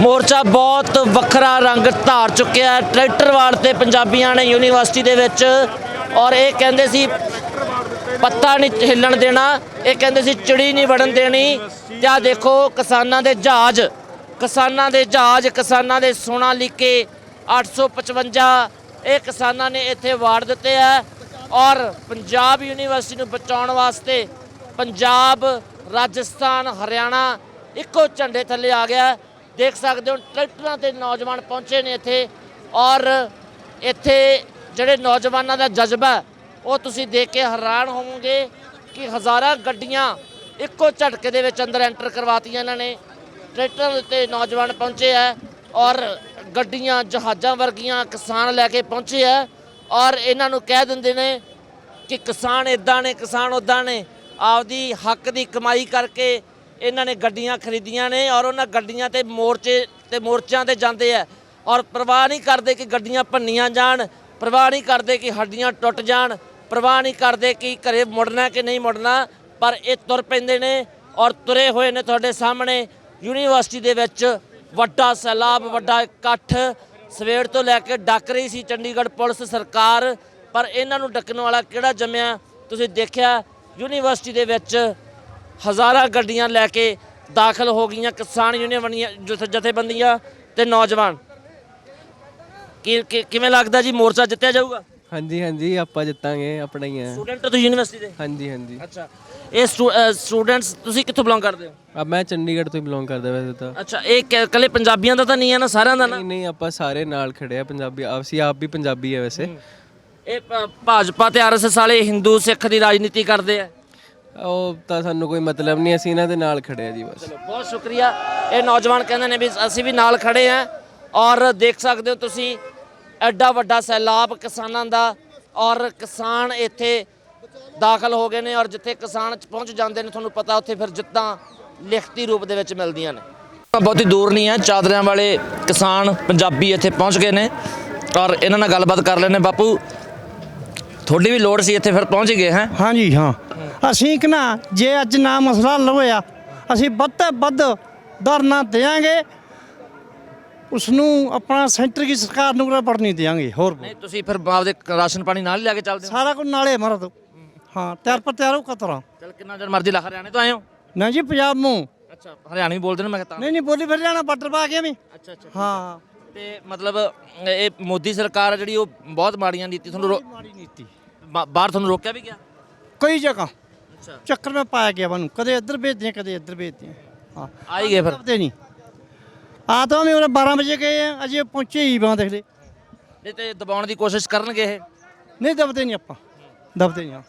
ਮੋਰਚਾ ਬਹੁਤ ਵੱਖਰਾ ਰੰਗ ਧਾਰ ਚੁੱਕਿਆ ਹੈ। ਟਰੈਕਟਰ ਵਾਲ ਤੇ ਪੰਜਾਬੀਆਂ ਨੇ ਯੂਨੀਵਰਸਿਟੀ ਦੇ ਵਿੱਚ ਔਰ ਇਹ ਕਹਿੰਦੇ ਸੀ, ਪੱਤਾ ਨਹੀਂ ਹਿੱਲਣ ਦੇਣਾ, ਇਹ ਕਹਿੰਦੇ ਸੀ ਚਿੜੀ ਨਹੀਂ ਵੜਨ ਦੇਣੀ। ਤੇ ਆ ਦੇਖੋ, ਕਿਸਾਨਾਂ ਦੇ ਜਹਾਜ਼, ਕਿਸਾਨਾਂ ਦੇ ਜਹਾਜ਼, ਕਿਸਾਨਾਂ ਦੇ ਸੋਨਾ ਲਿਕੇ 855 ਇਹ ਕਿਸਾਨਾਂ ਨੇ ਇੱਥੇ ਵਾੜ ਦਿੱਤੇ ਆ ਔਰ ਪੰਜਾਬ ਯੂਨੀਵਰਸਿਟੀ ਨੂੰ ਬਚਾਉਣ ਵਾਸਤੇ ਪੰਜਾਬ, ਰਾਜਸਥਾਨ, ਹਰਿਆਣਾ ਇੱਕੋ ਝੰਡੇ ਥੱਲੇ ਆ ਗਿਆ ਦੇਖ ਸਕਦੇ ਹੋ, ਟਰੈਕਟਰਾਂ ਤੇ ਨੌਜਵਾਨ ਪਹੁੰਚੇ ਨੇ ਇੱਥੇ ਔਰ ਇੱਥੇ ਜਿਹੜੇ ਨੌਜਵਾਨਾਂ ਦਾ ਜਜ਼ਬਾ ਉਹ ਤੁਸੀਂ ਦੇਖ ਕੇ ਹੈਰਾਨ ਹੋਵੋਗੇ ਕਿ ਹਜ਼ਾਰਾਂ ਗੱਡੀਆਂ ਇੱਕੋ ਝਟਕੇ ਦੇ ਵਿੱਚ ਅੰਦਰ ਐਂਟਰ ਕਰਵਾਤੀਆਂ ਇਹਨਾਂ ਨੇ। ਟਰੈਕਟਰਾਂ ਦੇ ਉੱਤੇ ਨੌਜਵਾਨ ਪਹੁੰਚੇ ਆ ਔਰ ਗੱਡੀਆਂ ਜਹਾਜ਼ਾਂ ਵਰਗੀਆਂ ਕਿਸਾਨ ਲੈ ਕੇ ਪਹੁੰਚੇ ਆ ਔਰ ਇਹਨਾਂ ਨੂੰ ਕਹਿ ਦਿੰਦੇ ਨੇ ਕਿ ਕਿਸਾਨ ਇਦਾਂ ਨੇ, ਕਿਸਾਨ ਉਦਾਂ ਨੇ, ਆਪਦੀ ਹੱਕ ਦੀ ਕਮਾਈ ਕਰਕੇ ਇਹਨਾਂ ਨੇ ਗੱਡੀਆਂ ਖਰੀਦੀਆਂ ਨੇ ਔਰ ਉਹਨਾਂ ਗੱਡੀਆਂ ਤੇ ਮੋਰਚੇ ਤੇ ਮੋਰਚਿਆਂ ਤੇ ਜਾਂਦੇ ਆ। ਔਰ ਪਰਵਾਹ ਨਹੀਂ ਕਰਦੇ ਕਿ ਗੱਡੀਆਂ ਭੰਨੀਆਂ ਜਾਣ, ਪਰਵਾਹ ਨਹੀਂ ਕਰਦੇ ਕਿ ਹੱਡੀਆਂ ਟੁੱਟ ਜਾਣ, ਪਰਵਾਹ ਨਹੀਂ ਕਰਦੇ ਕਿ ਘਰੇ ਮੁੜਨਾ ਕਿ ਨਹੀਂ ਮੁੜਨਾ, ਪਰ ਇਹ ਤੁਰ ਪੈਂਦੇ ਨੇ ਔਰ ਤੁਰੇ ਹੋਏ ਨੇ ਤੁਹਾਡੇ ਸਾਹਮਣੇ। ਯੂਨੀਵਰਸਿਟੀ ਦੇ ਵਿੱਚ ਵੱਡਾ ਸੈਲਾਬ, ਵੱਡਾ ਇਕੱਠ, ਸਵੇਰ ਤੋਂ ਲੈ ਕੇ ਡੱਕ ਰਹੀ ਸੀ ਚੰਡੀਗੜ੍ਹ ਪੁਲਿਸ ਸਰਕਾਰ, ਪਰ ਇਹਨਾਂ ਨੂੰ ਡੱਕਣ ਵਾਲਾ ਕਿਹੜਾ ਜੰਮਿਆ? ਤੁਸੀਂ ਦੇਖਿਆ, ਯੂਨੀਵਰਸਿਟੀ ਦੇ ਵਿੱਚ ਹਜ਼ਾਰਾਂ ਗੱਡੀਆਂ ਲੈ ਕੇ ਦਾਖਲ ਹੋ ਗਈਆਂ ਕਿਸਾਨ ਯੂਨੀਵਰਨੀਆਂ ਜਥ- ਜਥੇਬੰਦੀਆਂ ਤੇ ਨੌਜਵਾਨ। ਕੀ ਕੀ- ਕਿਵੇਂ ਲੱਗਦਾ ਜੀ ਮੋਰਚਾ ਜਿੱਤਿਆ ਜਾਊਗਾ? ਹਾਂਜੀ ਹਾਂਜੀ ਆਪਾਂ ਜਿੱਤਾਂਗੇ ਆਪਣਾ ਹੀ ਹੈ ਸਟੂਡੈਂਟ ਤੋਂ ਯੂਨੀਵਰਸਿਟੀ ਦੇ? ਹਾਂਜੀ ਹਾਂਜੀ। ਅੱਛਾ। ਇਹ ਸਟੂਡੈਂਟਸ ਤੁਸੀਂ ਕਿੱਥੋਂ ਬਿਲੋਂਗ ਕਰਦੇ ਹੋ? ਆ ਮੈਂ ਚੰਡੀਗੜ੍ਹ ਤੋਂ ਹੀ ਬਿਲੋਂਗ ਕਰਦਾ ਵੈਸੇ ਤਾਂ। ਅੱਛਾ ਇਹ ਕ- ਇਕੱਲੇ ਪੰਜਾਬੀਆਂ ਦਾ ਤਾਂ ਨਹੀਂ ਹੈ ਨਾ ਸਾਰਿਆਂ ਦਾ ਨਾ? ਨਹੀਂ ਨਹੀਂ ਆਪਾਂ ਸਾਰੇ ਨਾਲ ਖੜੇ ਆ ਪੰਜਾਬੀ ਅਸੀਂ ਆਪ ਵੀ ਪੰਜਾਬੀ ਹੈ ਵੈਸੇ। ਇਹ ਭ- ਭਾਜਪਾ ਤੇ ਆਰਐਸਐਸ ਵਾਲੇ ਹਿੰਦੂ ਸਿੱਖ ਦੀ ਰਾਜਨੀਤੀ ਕਰਦੇ ਆ। ਉਹ ਤਾਂ ਸਾਨੂੰ ਕੋਈ ਮਤਲਬ ਨਹੀਂ ਅਸੀਂ ਇਹਨਾਂ ਦੇ ਨਾਲ ਖੜੇ ਆ ਜੀ ਬਸ। ਚਲੋ ਬਹੁਤ ਸ਼ੁਕਰੀਆ। ਇਹ ਨੌਜਵਾਨ ਕਹਿੰਦੇ ਨੇ ਵੀ ਅਸੀਂ ਵੀ ਨਾਲ ਖੜੇ ਆ ਔਰ ਦੇਖ ਸਕਦੇ ਹੋ ਤੁਸੀਂ ਐਡਾ ਵੱਡਾ ਸੈਲਾਬ ਕਿਸਾਨਾਂ ਦਾ ਔਰ ਕਿਸਾਨ ਇੱਥੇ ਦਾਖਲ ਹੋ ਗਏ ਨੇ ਔਰ ਜਿੱਥੇ ਕਿਸਾਨ ਚ ਪਹੁੰਚ ਜਾਂਦੇ ਨੇ ਤੁਹਾਨੂੰ ਪਤਾ ਉੱਥੇ ਫਿਰ ਜਿੱਤਾਂ ਲਿਖਤੀ ਰੂਪ ਦੇ ਵਿੱਚ ਮਿਲਦੀਆਂ ਨੇ। ਬਹੁਤੀ ਦੂਰ ਨਹੀਂ ਹੈ ਚਾਦਰਿਆਂ ਵਾਲੇ ਕਿਸਾਨ ਪੰਜਾਬੀ ਇੱਥੇ ਪਹੁੰਚ ਗਏ ਨੇ ਔਰ ਇਹਨਾਂ ਨਾਲ ਗੱਲਬਾਤ ਕਰ ਲੈਣੇ ਬਾਪੂ ਤੁਹਾਡੀ ਵੀ ਲੋੜ ਸੀ ਇੱਥੇ ਫਿਰ ਪਹੁੰਚ ਗਏ ਹੈ? ਹਾਂਜੀ ਹਾਂ। ਅਸੀਂ ਕਿ ਨਾ ਜੇ ਅੱਜ ਨਾ ਮਸਲਾ ਹੱਲ ਹੋਇਆ ਅਸੀਂ ਵੱਧ ਤੋਂ ਵੱਧ ਧਰਨਾ ਦੇਾਂਗੇ ਉਸ ਨੂੰ ਆਪਣਾ ਸੈਂਟਰ ਦੀ ਸਰਕਾਰ ਨੂੰ ਕੋਈ ਪੜ ਨਹੀਂ ਦੇਾਂਗੇ ਹੋਰ ਨਹੀਂ ਤੁਸੀਂ ਫਿਰ ਆਪਦੇ ਰਾਸ਼ਨ ਪਾਣੀ ਨਾਲ ਹੀ ਲੈ ਕੇ ਚੱਲਦੇ ਹੋ? ਸਾਰਾ ਕੁਝ ਨਾਲੇ ਮਾਰਾ ਦੋ। ਹਾਂ। ਤਿਆਰ ਪਰ ਤਿਆਰ ਹੋ ਕਤਰਾ ਚਲ ਕਿੰਨਾ ਚਿਰ ਮਰਜ਼ੀ ਲਾ ਹਰਿਆਣੇ ਤੋਂ ਆਏ ਹੋ? ਨਾ ਜੀ ਪੰਜਾਬ ਨੂੰ ਅੱਛਾ ਹਰਿਆਣਵੀ ਬੋਲਦੇ ਨੇ ਮੈਂ ਕਹਤਾ ਨਹੀਂ ਨਹੀਂ ਬੋਲੀ ਫਿਰ ਜਾਣਾ ਬਾਰਡਰ ਪਾ ਕੇ ਵੀ ਅੱਛਾ ਅੱਛਾ ਹਾਂ। ਤੇ ਮਤਲਬ ਇਹ ਮੋਦੀ ਸਰਕਾਰ ਆ ਜਿਹੜੀ ਉਹ ਬਹੁਤ ਮਾੜੀਆਂ ਨੀਤੀ ਤੁਹਾਨੂੰ ਰੋ- ਮਾੜੀ ਨੀਤੀ। ਬਾ- ਬਾਹਰ ਤੁਹਾਨੂੰ ਰੋਕਿਆ ਵੀ ਗਿਆ? ਕਈ ਜਗ੍ਹਾ। ਚੱਕਰ ਮੈਂ ਪਾਇਆ ਗਿਆ ਬਨੂੰ ਕਦੇ ਇੱਧਰ ਭੇਜਦੇ ਆ, ਕਦੇ ਇੱਧਰ ਭੇਜਦੇ ਆ। ਹਾਂ। ਆ ਹੀ ਗਏ ਫਿਰ? ਦਬਦੇ ਨਹੀਂ। ਆ ਤਾਂ ਮੈਂ ਉਹ 12 ਵਜੇ ਗਏ ਆ ਅਜੇ ਪਹੁੰਚੇ ਹੀ ਬਾਂ ਦੇਖ ਲੈ। ਨਹੀਂ ਤੇ ਦਬਾਉਣ ਦੀ ਕੋਸ਼ਿਸ਼ ਕਰਨਗੇ ਇਹ? ਨਹੀਂ ਦਬਦੇ ਨਹੀਂ ਆਪਾਂ। ਦਬਦੇ ਨਹੀਂ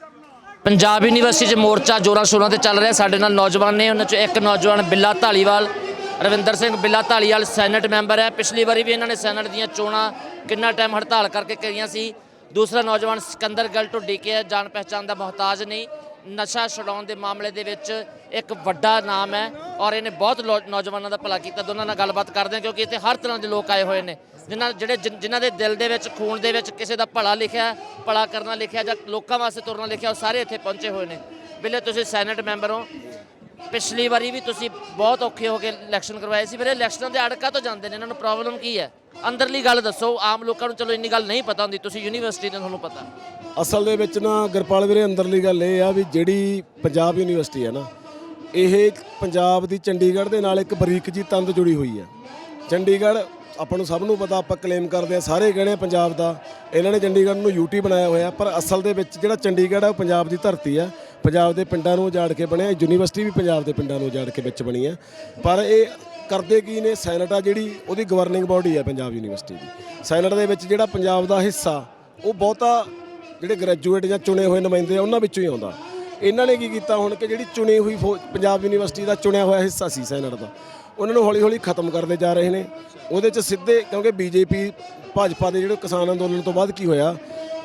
ਪੰਜਾਬ ਯੂਨੀਵਰਸਿਟੀ 'ਚ ਮੋਰਚਾ ਜੋਰਾਂ ਸ਼ੋਰਾਂ ਤੇ ਚੱਲ ਰਿਹਾ। ਸਾਡੇ ਨਾਲ ਨੌਜਵਾਨ ਨੇ ਉਹਨਾਂ 'ਚੋਂ ਇੱਕ ਨੌਜਵਾਨ ਬਿੱਲਾ ਢਾਲੀਵਾਲ ਰਵਿੰਦਰ ਸਿੰਘ ਬਿੱਲਾ ਢਾਲੀਵਾਲ ਸੈਨੇਟ ਮੈਂਬਰ ਹੈ। ਪਿਛਲੀ ਵਾਰੀ ਵੀ ਇਹਨਾਂ ਨੇ ਸੈਨੇਟ ਦੀਆਂ ਚੋਣਾਂ ਕਿੰਨਾ ਟਾਈਮ ਹੜਤਾਲ ਕਰਕੇ ਕਰੀਆਂ ਸੀ। ਦੂਸਰਾ ਨੌਜਵਾਨ ਸਿਕੰਦਰ ਗੱਲ ਢੁੱਡੀ ਕੇ ਹੈ। ਜਾਣ ਪਹਿਚਾਣ ਦਾ ਮੁਹਤਾਜ ਨਹੀਂ। ਨਸ਼ਾ ਛਡਾਉਣ ਦੇ ਮਾਮਲੇ ਦੇ ਵਿੱਚ ਇੱਕ ਵੱਡਾ ਨਾਮ ਹੈ ਔਰ ਇਹਨੇ ਬਹੁਤ ਲੋ- ਨੌਜਵਾਨਾਂ ਦਾ ਭਲਾ ਕੀਤਾ। ਦੋਨਾਂ ਨਾਲ ਗੱਲਬਾਤ ਕਰਦੇ ਹਾਂ ਕਿਉਂਕਿ ਇੱਥੇ ਹਰ ਤਰ੍ਹਾਂ ਦੇ ਲੋਕ ਆਏ ਹੋਏ ਨੇ। ਜਿਨ੍ਹਾਂ, ਜਿਹੜੇ ਜਿਨ- ਜਿਨ੍ਹਾਂ ਦੇ ਦਿਲ ਦੇ ਵਿੱਚ, ਖੂਨ ਦੇ ਵਿੱਚ ਕਿਸੇ ਦਾ ਭਲਾ ਲਿਖਿਆ, ਭਲਾ ਕਰਨਾ ਲਿਖਿਆ ਜਾਂ ਲੋਕਾਂ ਵਾਸਤੇ ਤੁਰਨਾ ਲਿਖਿਆ, ਉਹ ਸਾਰੇ ਇੱਥੇ ਪਹੁੰਚੇ ਹੋਏ ਨੇ। ਬਿੱਲੇ, ਤੁਸੀਂ ਸੈਨੇਟ ਮੈਂਬਰ ਹੋ। ਪਿਛਲੀ ਵਾਰੀ ਵੀ ਤੁਸੀਂ ਬਹੁਤ ਔਖੇ ਹੋ ਕੇ ਇਲੈਕਸ਼ਨ ਕਰਵਾਏ ਸੀ, ਫਿਰ ਇਲੈਕਸ਼ਨਾਂ ਦੇ ਅੜਕਾ ਤੋਂ ਜਾਂਦੇ ਨੇ। ਇਹਨਾਂ ਨੂੰ ਪ੍ਰੋਬਲਮ ਕੀ ਹੈ? ਅੰਦਰਲੀ ਗੱਲ ਦੱਸੋ, ਆਮ ਲੋਕਾਂ ਨੂੰ ਚਲੋ ਇੰਨੀ ਗੱਲ ਨਹੀਂ ਪਤਾ ਹੁੰਦੀ, ਤੁਸੀਂ ਯੂਨੀਵਰਸਿਟੀ ਦੇ ਤੁਹਾਨੂੰ ਪਤਾ। ਅਸਲ ਦੇ ਵਿੱਚ ਨਾ ਗਰਪਾਲ ਵੀਰੇ, ਅੰਦਰਲੀ ਗੱਲ ਇਹ ਆ ਵੀ ਜਿਹੜੀ ਪੰਜਾਬ ਯੂਨੀਵਰਸਿਟੀ ਹੈ ਨਾ, ਇਹ ਪੰਜਾਬ ਦੀ ਚੰਡੀਗੜ੍ਹ ਦੇ ਨਾਲ ਇੱਕ ਬਰੀਕ ਜੀ ਤੰਦ ਜੁੜੀ ਹੋਈ ਹੈ ਚੰਡੀਗੜ੍ਹ, ਆਪਾਂ ਨੂੰ ਸਭ ਨੂੰ ਪਤਾ, ਆਪਾਂ ਕਲੇਮ ਕਰਦੇ ਆ, ਸਾਰੇ ਕਹਿੰਦੇ ਪੰਜਾਬ ਦਾ, ਇਹਨਾਂ ਨੇ ਚੰਡੀਗੜ੍ਹ ਨੂੰ ਯੂਟੀ ਬਣਾਇਆ ਹੋਇਆ, ਪਰ ਅਸਲ ਦੇ ਵਿੱਚ ਜਿਹੜਾ ਚੰਡੀਗੜ੍ਹ ਹੈ ਉਹ ਪੰਜਾਬ ਦੀ ਧਰਤੀ ਆ। ਪੰਜਾਬ ਦੇ ਪਿੰਡਾਂ ਨੂੰ ਉਜਾੜ ਕੇ ਬਣਿਆ ਯੂਨੀਵਰਸਿਟੀ ਵੀ ਪੰਜਾਬ ਦੇ ਪਿੰਡਾਂ ਨੂੰ ਉਜਾੜ ਕੇ ਵਿੱਚ ਬਣੀ ਆ। ਪਰ ਇਹ ਕਰਦੇ ਕੀ ਨੇ? ਸੈਨੇਟ ਆ ਜਿਹੜੀ, ਉਹਦੀ ਗਵਰਨਿੰਗ ਬਾਡੀ ਆ ਪੰਜਾਬ ਯੂਨੀਵਰਸਿਟੀ ਦੀ। ਸੈਨੇਟ ਦੇ ਵਿੱਚ ਜਿਹੜਾ ਪੰਜਾਬ ਦਾ ਹਿੱਸਾ, ਉਹ ਬਹੁਤਾ ਜਿਹੜੇ ਗ੍ਰੈਜੂਏਟ ਜਾਂ ਚੁਣੇ ਹੋਏ ਨੁਮਾਇੰਦੇ ਆ, ਉਹਨਾਂ ਵਿੱਚੋਂ ਹੀ ਆਉਂਦਾ। ਇਹਨਾਂ ਨੇ ਕੀ ਕੀਤਾ ਹੁਣ ਕਿ ਜਿਹੜੀ ਚੁਣੀ ਹੋਈ ਫੌ- ਪੰਜਾਬ ਯੂਨੀਵਰਸਿਟੀ ਦਾ ਚੁਣਿਆ ਹੋਇਆ ਹਿੱਸਾ ਸੀ ਸੈਨੇਟ ਦਾ। ਉਹਨਾਂ ਨੂੰ ਹੌਲੀ ਹੌਲੀ ਖਤਮ ਕਰਦੇ ਜਾ ਰਹੇ ਨੇ। ਉਹਦੇ ਚ ਸਿੱਧੇ, ਕਿਉਂਕਿ ਬੀਜੇਪੀ, ਭਾਜਪਾ ਦੇ ਜਿਹੜੇ ਕਿਸਾਨ ਅੰਦੋਲਨ ਤੋਂ ਬਾਅਦ ਕੀ ਹੋਇਆ,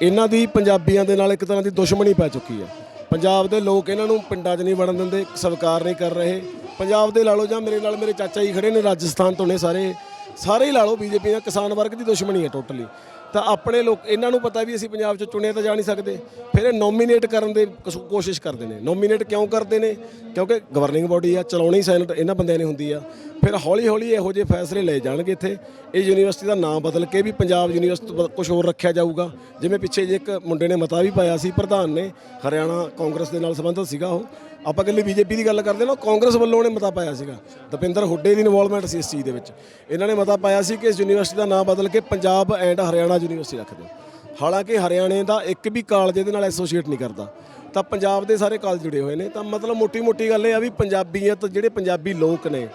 ਇਹਨਾਂ ਦੀ ਪੰਜਾਬੀਆਂ ਦੇ ਨਾਲ ਇੱਕ ਤਰ੍ਹਾਂ ਦੀ ਦੁਸ਼ਮਣੀ ਪੈ ਚੁੱਕੀ ਹੈ ਪੰਜਾਬ ਦੇ ਲੋਕ ਇਹਨਾਂ ਨੂੰ ਪਿੰਡਾਂ 'ਚ ਨਹੀਂ ਵੜਨ ਦਿੰਦੇ ਸਵੀਕਾਰ ਨਹੀਂ ਕਰ ਰਹੇ। ਪੰਜਾਬ ਦੇ ਲਾ ਲਓ ਜਾਂ ਮੇਰੇ ਨਾਲ ਮੇਰੇ ਚਾਚਾ ਜੀ ਖੜੇ ਨੇ, ਰਾਜਸਥਾਨ ਤੋਂ ਨੇ ਸਾਰੇ ਸਾਰੇ ਹੀ ਲਾ ਲਓ ਬੀਜੇਪੀ ਨਾਲ ਕਿਸਾਨ ਵਰਗ ਦੀ ਦੁਸ਼ਮਣੀ ਹੈ ਟੋਟਲੀ ਤਾਂ ਆਪਣੇ ਲੋਕ, ਇਹਨਾਂ ਨੂੰ ਪਤਾ ਵੀ ਅਸੀਂ ਪੰਜਾਬ 'ਚ ਚੁਣੇ ਤਾਂ ਜਾ ਨਹੀਂ ਸਕਦੇ। ਫਿਰ ਇਹ ਨੋਮੀਨੇਟ ਕਰਨ ਦੇ ਕੋਸ਼ਿਸ਼ ਕਰਦੇ ਨੇ। ਨੋਮੀਨੇਟ ਕਿਉਂ ਕਰਦੇ ਨੇ? ਕਿਉਂਕਿ ਗਵਰਨਿੰਗ ਬਾਡੀ ਆ, ਚਲਾਉਣੀ ਸੈਨੇਟ, ਇਹਨਾਂ ਬੰਦਿਆਂ ਨੇ ਹੁੰਦੀ ਆ। ਫਿਰ ਹੌਲੀ ਹੌਲੀ ਇਹੋ ਜਿਹੇ ਫੈਸਲੇ ਲਏ ਜਾਣਗੇ ਇੱਥੇ। ਇਹ ਯੂਨੀਵਰਸਿਟੀ ਦਾ ਨਾਮ ਬਦਲ ਕੇ ਵੀ ਪੰਜਾਬ ਯੂਨੀਵਰਸਿਟੀ ਕੁਝ ਹੋਰ ਰੱਖਿਆ ਜਾਊਗਾ। ਜਿਵੇਂ ਪਿੱਛੇ ਜੇ ਇੱਕ ਮੁੰਡੇ ਨੇ ਮਤਾ ਵੀ ਪਾਇਆ ਸੀ, ਪ੍ਰਧਾਨ ਨੇ, ਹਰਿਆਣਾ ਕਾਂਗਰਸ ਦੇ ਨਾਲ ਸੰਬੰਧਿਤ ਸੀਗਾ ਉਹ। ਆਪਾਂ ਇਕੱਲੇ ਬੀਜੇਪੀ ਦੀ ਗੱਲ ਕਰਦੇ ਨਾ ਕਾਂਗਰਸ ਵੱਲੋਂ ਉਹਨੇ ਮਤਾ ਪਾਇਆ ਸੀਗਾ। ਦਪਿੰਦਰ ਹੁੱਡੇ ਦੀ ਇਨਵੋਲਵਮੈਂਟ ਸੀ ਇਸ ਚੀਜ਼ ਦੇ ਵਿੱਚ। ਇਹਨਾਂ ਨੇ ਮਤਾ ਪਾਇਆ ਸੀ ਕਿ ਇਸ ਯੂਨੀਵਰਸਿਟੀ ਦਾ ਨਾਮ ਬਦਲ ਕੇ ਪੰਜਾਬ ਐਂਡ ਹਰਿਆਣਾ ਯੂਨੀਵਰਸਿਟੀ ਰੱਖ ਦਿਓ। ਹਾਲਾਂਕਿ ਹਰਿਆਣੇ ਦਾ ਇੱਕ ਵੀ ਕਾਲਜ ਇਹਦੇ ਨਾਲ ਐਸੋਸੀਏਟ ਨਹੀਂ ਕਰਦਾ। ਤਾਂ ਪੰਜਾਬ ਦੇ ਸਾਰੇ ਕਾਲਜ ਜੁੜੇ ਹੋਏ ਨੇ। ਤਾਂ ਮਤਲਬ ਮੋਟੀ-ਮੋਟੀ ਗੱਲ ਇਹ ਆ ਵੀ ਪੰਜਾਬੀਅਤ ਜਿਹੜੇ ਪੰਜਾਬੀ ਲੋਕ ਨੇ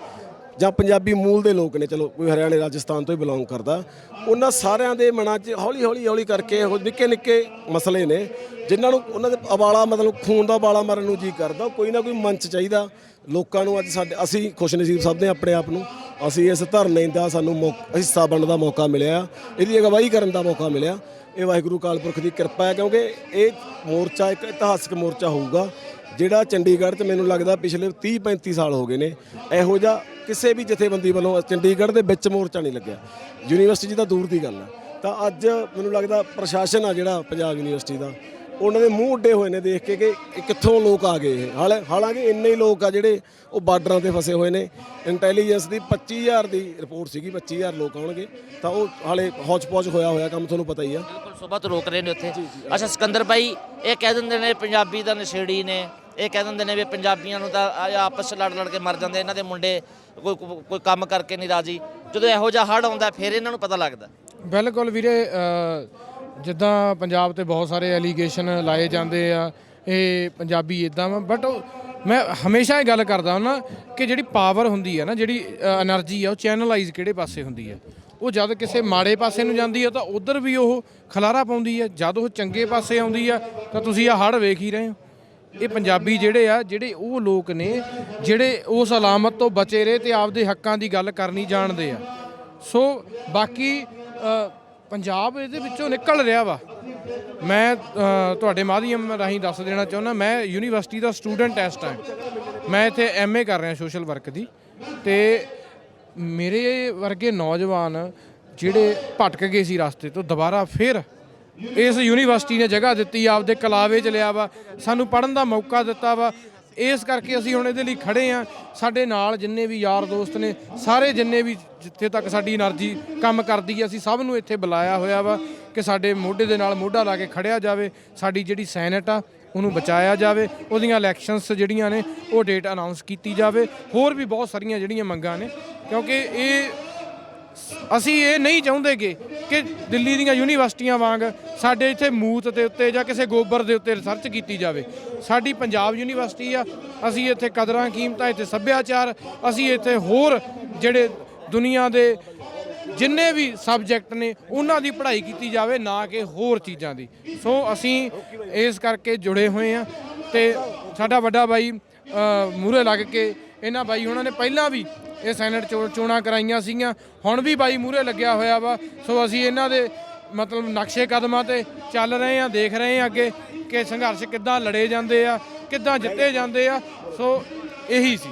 ਜਾਂ ਪੰਜਾਬੀ ਮੂਲ ਦੇ ਲੋਕ ਨੇ, ਚਲੋ ਕੋਈ ਹਰਿਆਣੇ, ਰਾਜਸਥਾਨ ਤੋਂ ਹੀ ਬਿਲੋਂਗ ਕਰਦਾ, ਉਹਨਾਂ ਸਾਰਿਆਂ ਦੇ ਮਨਾਂ 'ਚ ਹੌਲੀ ਹੌਲੀ ਹੌਲੀ ਕਰਕੇ ਇਹੋ ਨਿੱਕੇ ਨਿੱਕੇ ਮਸਲੇ ਨੇ, ਜਿਨ੍ਹਾਂ ਨੂੰ ਉਹਨਾਂ ਦੇ ਅਵਾਲਾ, ਮਤਲਬ ਖੂਨ ਦਾ ਉਬਾਲਾ ਮਾਰਨ ਨੂੰ ਜੀ ਕਰਦਾ, ਕੋਈ ਨਾ ਕੋਈ ਮੰਚ ਚਾਹੀਦਾ, ਲੋਕਾਂ ਨੂੰ ਅੱਜ ਸਾਡੇ, ਅਸੀਂ ਖੁਸ਼ਨਸੀਬ ਸਭ ਨੇ ਆਪਣੇ ਆਪ ਨੂੰ, ਅਸੀਂ ਇਸ ਧਰਨੇ ਦਾ ਸਾਨੂੰ ਮੌਕ- ਹਿੱਸਾ ਬਣਨ ਦਾ ਮੌਕਾ ਮਿਲਿਆ, ਇਹਦੀ ਅਗਵਾਈ ਕਰਨ ਦਾ ਮੌਕਾ ਮਿਲਿਆ, ਇਹ ਵਾਹਿਗੁਰੂ ਕਾਲ ਪੁਰਖ ਦੀ ਕਿਰਪਾ ਹੈ, ਕਿਉਂਕਿ ਇਹ ਮੋਰਚਾ ਇੱਕ ਇਤਿਹਾਸਕ ਮੋਰਚਾ ਹੋਊਗਾ, ਜਿਹੜਾ ਚੰਡੀਗੜ੍ਹ 'ਚ ਮੈਨੂੰ ਲੱਗਦਾ ਪਿਛਲੇ 30 35 ਸਾਲ ਹੋ ਗਏ ਨੇ, ਇਹੋ ਜਿਹਾ ਕਿਸੇ ਵੀ ਜਥੇਬੰਦੀ ਵੱਲੋਂ ਚੰਡੀਗੜ੍ਹ ਦੇ ਵਿੱਚ ਮੋਰਚਾ ਨਹੀਂ ਲੱਗਿਆ। ਯੂਨੀਵਰਸਿਟੀ ਤਾਂ ਦੂਰ ਦੀ ਗੱਲ ਹੈ ਤਾਂ ਅੱਜ ਮੈਨੂੰ ਲੱਗਦਾ ਪ੍ਰਸ਼ਾਸਨ ਆ ਜਿਹੜਾ ਪੰਜਾਬ ਯੂਨੀਵਰਸਿਟੀ ਦਾ ਉਹਨਾਂ ਦੇ ਮੂੰਹ ਉੱਡੇ ਹੋਏ ਨੇ ਦੇਖ ਕੇ ਕਿ ਇਹ ਕਿੱਥੋਂ ਲੋਕ ਆ ਗਏ ਇਹ। ਹਾਲੇ ਹਾਲਾਂਕਿ ਇੰਨੇ ਹੀ ਲੋਕ ਆ ਜਿਹੜੇ ਉਹ ਬਾਰਡਰਾਂ ਤੇ ਫਸੇ ਹੋਏ ਨੇ। ਇੰਟੈਲੀਜੈਂਸ ਦੀ 25000 ਦੀ ਰਿਪੋਰਟ ਸੀਗੀ 25000 ਲੋਕ ਆਉਣਗੇ। ਤਾਂ ਉਹ ਹਾਲੇ ਹੌਚ-ਪੌਚ ਹੋਇਆ ਹੋਇਆ ਕੰਮ ਤੁਹਾਨੂੰ ਪਤਾ ਹੀ ਆ। ਬਿਲਕੁਲ ਸਵੇਰ ਤੋਂ ਰੋਕ ਰਹੇ ਨੇ ਉੱਥੇ। ਅੱਛਾ ਸਿਕੰਦਰ ਭਾਈ ਇਹ ਕਹਿ ਦਿੰਦੇ ਨੇ ਪੰਜਾਬੀ ਦਾ ਨਸ਼ੇੜੀ ਨੇ। ਇਹ ਕਹਿ ਦਿੰਦੇ ਨੇ ਵੀ ਪੰਜਾਬੀਆਂ ਨੂੰ ਤਾਂ ਆਪਸ ਲੜ ਲੜ ਕੇ ਮਰ ਜਾਂਦੇ। ਇਹਨਾਂ ਦੇ ਮੁੰਡੇ ਕੋਈ ਕੋਈ ਕੰਮ ਕਰਕੇ ਨਹੀਂ ਰਾਜੀ। ਜਦੋਂ ਇਹੋ ਜਿਹਾ ਹੜ ਆਉਂਦਾ, ਫਿਰ ਇਹਨਾਂ ਨੂੰ ਪਤਾ ਲੱਗਦਾ। ਬਿਲਕੁਲ ਵੀਰੇ ਜਿੱਦਾਂ ਪੰਜਾਬ ਤੇ ਬਹੁਤ ਸਾਰੇ ਐਲੀਗੇਸ਼ਨ ਲਾਏ ਜਾਂਦੇ ਆ, ਇਹ ਪੰਜਾਬੀ ਇਦਾਂ ਵਾ ਬਟ ਮੈਂ ਹਮੇਸ਼ਾ ਇਹ ਗੱਲ ਕਰਦਾ ਹਾਂ ਕਿ ਜਿਹੜੀ ਪਾਵਰ ਹੁੰਦੀ ਹੈ ਨਾ, ਜਿਹੜੀ એનર્ਜੀ ਆ, ਉਹ ਚੈਨਲਾਈਜ਼ ਕਿਹੜੇ ਪਾਸੇ ਹੁੰਦੀ ਹੈ ਉਹ ਜਦ ਕਿਸੇ ਮਾੜੇ ਪਾਸੇ ਨੂੰ ਜਾਂਦੀ ਹੈ ਤਾਂ ਉਧਰ ਵੀ ਉਹ ਖਲਾਰਾ ਪਾਉਂਦੀ ਹੈ ਜਦ ਉਹ ਚੰਗੇ ਪਾਸੇ ਆਉਂਦੀ ਹੈ ਤਾਂ ਤੁਸੀਂ ਆ ਹੜ ਵੇਖ ਹੀ ਰਹੇ ਹੋ। ਇਹ ਪੰਜਾਬੀ ਜਿਹੜੇ ਆ, ਜਿਹੜੇ ਉਹ ਲੋਕ ਨੇ, ਜਿਹੜੇ ਉਸ ਅਲਾਮਤ ਤੋਂ ਬਚੇ ਰਹੇ ਤੇ ਆਪਦੇ ਹੱਕਾਂ ਦੀ ਗੱਲ ਕਰਨੀ ਜਾਣਦੇ ਆ। ਸੋ ਬਾਕੀ ਪੰਜਾਬ ਇਹਦੇ ਵਿੱਚੋਂ ਨਿਕਲ ਰਿਹਾ ਵਾ। ਮੈਂ ਤੁਹਾਡੇ ਮਾਧਿਅਮ ਰਾਹੀਂ ਦੱਸ ਦੇਣਾ ਚਾਹੁੰਦਾ, ਮੈਂ ਯੂਨੀਵਰਸਿਟੀ ਦਾ ਸਟੂਡੈਂਟ ਇਸ ਟਾਈਮ ਮੈਂ ਇੱਥੇ ਐਮਏ ਕਰ ਰਿਹਾ ਸੋਸ਼ਲ ਵਰਕ ਦੀ। ਤੇ ਮੇਰੇ ਵਰਗੇ ਨੌਜਵਾਨ ਜਿਹੜੇ ਭਟਕ ਗਏ ਸੀ ਰਸਤੇ ਤੋਂ, ਦੁਬਾਰਾ ਫਿਰ ਇਸ ਯੂਨੀਵਰਸਿਟੀ ਨੇ ਜਗ੍ਹਾ ਦਿੱਤੀ, ਆਪਦੇ ਕਲਾਵੇ ਚ ਲਿਆ ਵਾ। ਸਾਨੂੰ ਪੜਨ ਦਾ ਮੌਕਾ ਦਿੱਤਾ ਵਾ। ਇਸ ਕਰਕੇ ਅਸੀਂ ਹੁਣ ਇਹਦੇ ਲਈ ਖੜੇ ਆ। ਸਾਡੇ ਨਾਲ ਜਿੰਨੇ ਵੀ ਯਾਰ ਦੋਸਤ ਨੇ, ਸਾਰੇ ਜਿੰਨੇ ਵੀ ਜਿੱਥੇ ਤੱਕ ਸਾਡੀ એનર્ਜੀ ਕੰਮ ਕਰਦੀ ਹੈ ਅਸੀਂ ਸਭ ਨੂੰ ਇੱਥੇ ਬੁਲਾਇਆ ਹੋਇਆ ਵਾ ਕਿ ਸਾਡੇ ਮੋਢੇ ਦੇ ਨਾਲ ਮੋਢਾ ਲਾ ਕੇ ਖੜਿਆ ਜਾਵੇ। ਸਾਡੀ ਜਿਹੜੀ ਸੈਨੇਟ ਆ, ਉਹਨੂੰ ਬਚਾਇਆ ਜਾਵੇ। ਉਹਦੀਆਂ ਇਲੈਕਸ਼ਨਸ ਜਿਹੜੀਆਂ ਨੇ, ਉਹ ਡੇਟ ਅਨਾਉਂਸ ਕੀਤੀ ਜਾਵੇ। ਹੋਰ ਵੀ ਬਹੁਤ ਸਾਰੀਆਂ ਜਿਹੜੀਆਂ ਮੰਗਾਂ ਨੇ, ਕਿਉਂਕਿ ਇਹ ਅਸੀਂ ਇਹ ਨਹੀਂ ਚਾਹੁੰਦੇਗੇ ਕਿ ਦਿੱਲੀ ਦੀਆਂ ਯੂਨੀਵਰਸਿਟੀਆਂ ਵਾਂਗ ਸਾਡੇ ਇੱਥੇ ਮੂਤ ਦੇ ਉੱਤੇ ਜਾਂ ਕਿਸੇ ਗੋਬਰ ਦੇ ਉੱਤੇ ਰਿਸਰਚ ਕੀਤੀ ਜਾਵੇ। ਸਾਡੀ ਪੰਜਾਬ ਯੂਨੀਵਰਸਿਟੀ ਆ, ਅਸੀਂ ਇੱਥੇ ਕਦਰਾਂ ਕੀਮਤਾਂ, ਇੱਥੇ ਸੱਭਿਆਚਾਰ, ਅਸੀਂ ਇੱਥੇ ਹੋਰ ਜਿਹੜੇ ਦੁਨੀਆ ਦੇ ਜਿੰਨੇ ਵੀ ਸਬਜੈਕਟ ਨੇ, ਉਹਨਾਂ ਦੀ ਪੜ੍ਹਾਈ ਕੀਤੀ ਜਾਵੇ, ਨਾ ਕਿ ਹੋਰ ਚੀਜ਼ਾਂ ਦੀ। ਸੋ ਅਸੀਂ ਇਸ ਕਰਕੇ ਜੁੜੇ ਹੋਏ ਆ ਤੇ ਸਾਡਾ ਵੱਡਾ ਬਾਈ ਮੂਰੇ ਲੱਗ ਕੇ ਇਹਨਾਂ ਬਾਈ ਉਹਨਾਂ ਨੇ ਪਹਿਲਾਂ ਵੀ ਇਹ ਸੈਨੇਟ ਚੋ- ਚੋਣਾਂ ਕਰਾਈਆਂ ਸੀਗੀਆਂ। ਹੁਣ ਵੀ ਬਾਈ ਮੂਰੇ ਲੱਗਿਆ ਹੋਇਆ ਵਾ। ਸੋ ਅਸੀਂ ਇਹਨਾਂ ਦੇ ਮਤਲਬ ਨਕਸ਼ੇ ਕਦਮਾਂ ਤੇ ਚੱਲ ਰਹੇ ਆ ਦੇਖ ਰਹੇ ਆ ਅੱਗੇ ਕਿ ਸੰਘਰਸ਼ ਕਿੱਦਾਂ ਲੜੇ ਜਾਂਦੇ ਆ ਕਿੱਦਾਂ ਜਿੱਤੇ ਜਾਂਦੇ ਆ। ਸੋ ਇਹੀ ਸੀ।